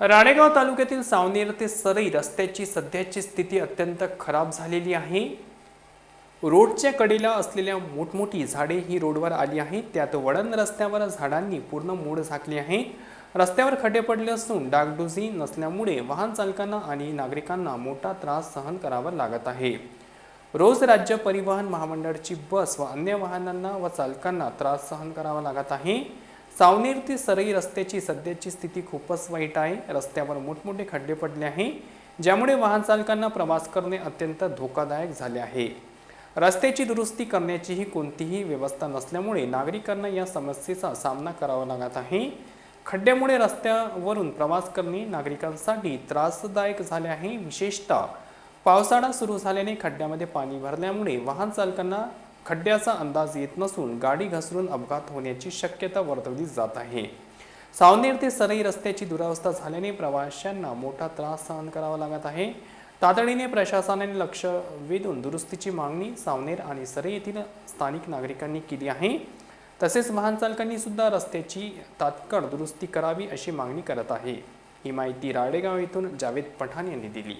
राणेगाव तालुक्यातील सावनेर ते सरई रस्त्याची सध्याची स्थिती अत्यंत खराब झालेली आहे. रोडच्या कडेला असलेल्या मोठमोठी झाडे ही रोडवर आली आहेत. त्यात वळण रस्त्यावर झाडांनी पूर्ण मूड झाकली आहे. रस्त्यावर खड्डे पडले असून डागडुजी नसल्यामुळे वाहन चालकांना आणि नागरिकांना मोठा त्रास सहन करावा लागत आहे. रोज राज्य परिवहन महामंडळाची बस व अन्य वाहनांना व चालकांना त्रास सहन करावा लागत आहे. सावनेर ते सरई रस्त्याची सध्याची स्थिती खूपच वाईट आहे. रस्त्यावर मोठमोठे खड्डे पडले आहे ज्यामुळे वाहन चालकांना प्रवास करणे अत्यंत धोकादायक झाले आहे. रस्त्याची दुरुस्ती करण्याचीही कोणतीही व्यवस्था नसल्यामुळे नागरिकांना या समस्येचा सामना करावा लागत आहे. खड्ड्यामुळे रस्त्यावरून प्रवास करणे नागरिकांसाठी त्रासदायक झाले आहे. विशेषतः पावसाळा सुरू झाल्याने खड्ड्यामध्ये पाणी भरल्यामुळे वाहन चालकांना खड्ड्याचा अंदाज येत नसून गाडी घसरून अपघात होण्याची शक्यता वर्तवली जात आहे. सावनेर ते सरई रस्त्याची दुरावस्था झाल्याने प्रवाशांना मोठा त्रास सहन करावा लागत आहे. तातडीने प्रशासनाने लक्ष वेधून दुरुस्तीची मागणी सावनेर आणि सरई येथील स्थानिक नागरिकांनी केली आहे. तसेच वाहनचालकांनी सुद्धा रस्त्याची तात्काळ दुरुस्ती करावी अशी मागणी करत आहे. ही माहिती राळेगाव येथून जावेद पठाण यांनी दिली.